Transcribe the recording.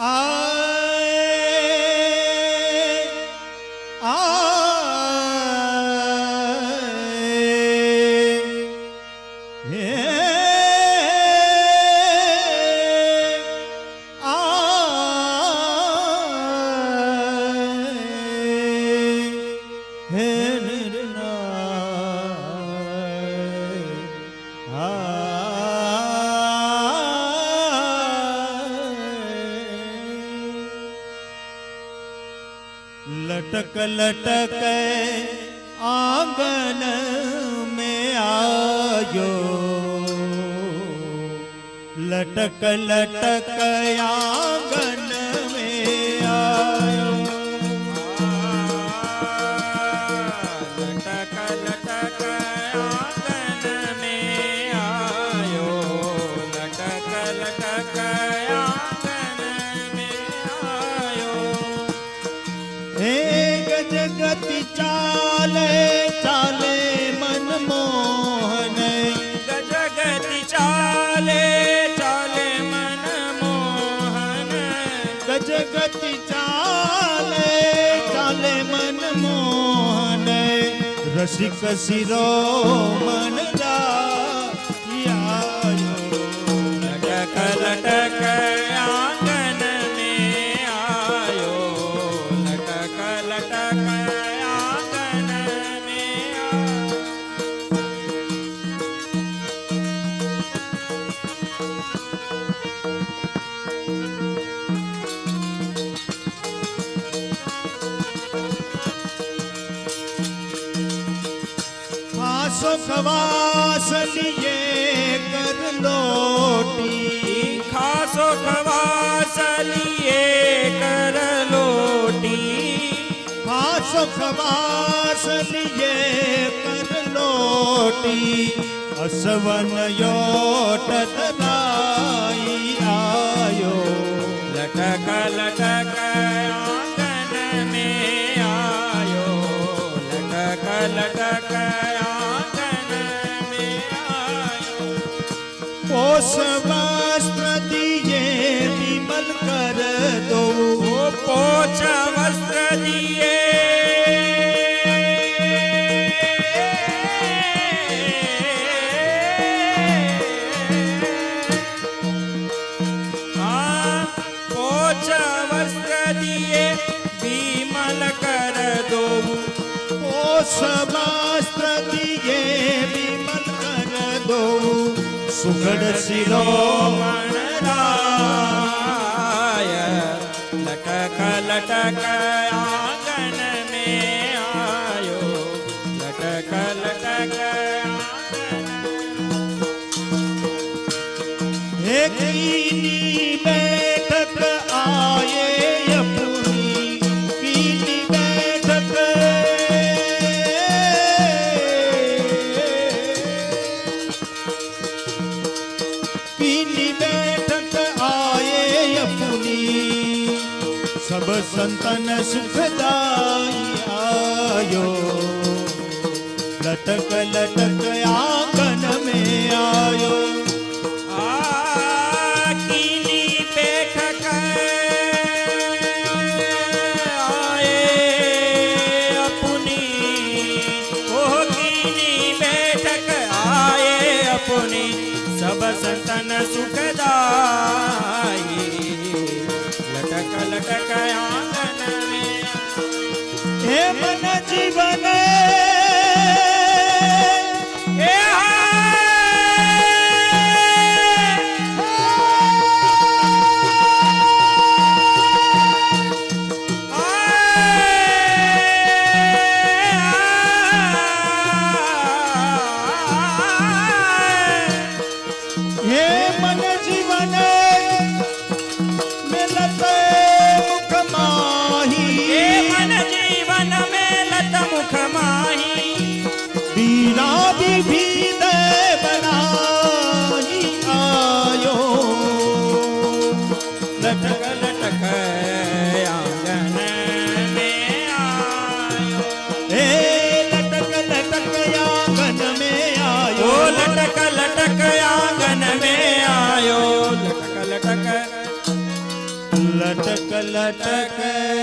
આય लटक लटक आंगन में आयो लटक लटक आंगन में आयो लटक लटक आंगन में आयो लटक लटक ગજગતિ ચાલે ચાલે મનમોહન રસિક શિરો મન આસો ખવાસ લીએ કર લોટી ખાસો ખવાસનીએ કર લોટી ખાસો ખવાસનીએ કર લોટી અસવન યોટ ધરાઈ આયો લટક લટક वस्त्र दिए विमल कर दो। पोच वस्त्र दिए। Sabah સુગડ શિરો મણરાય લટક લટક આંગણ મે આયો લટક લટક હે કીની સબ સંતન સુખદાયો લટક લટક આંગન મે આયો. સબ સંતન સુખદાય મેં? હે મન જીવન લટક લટક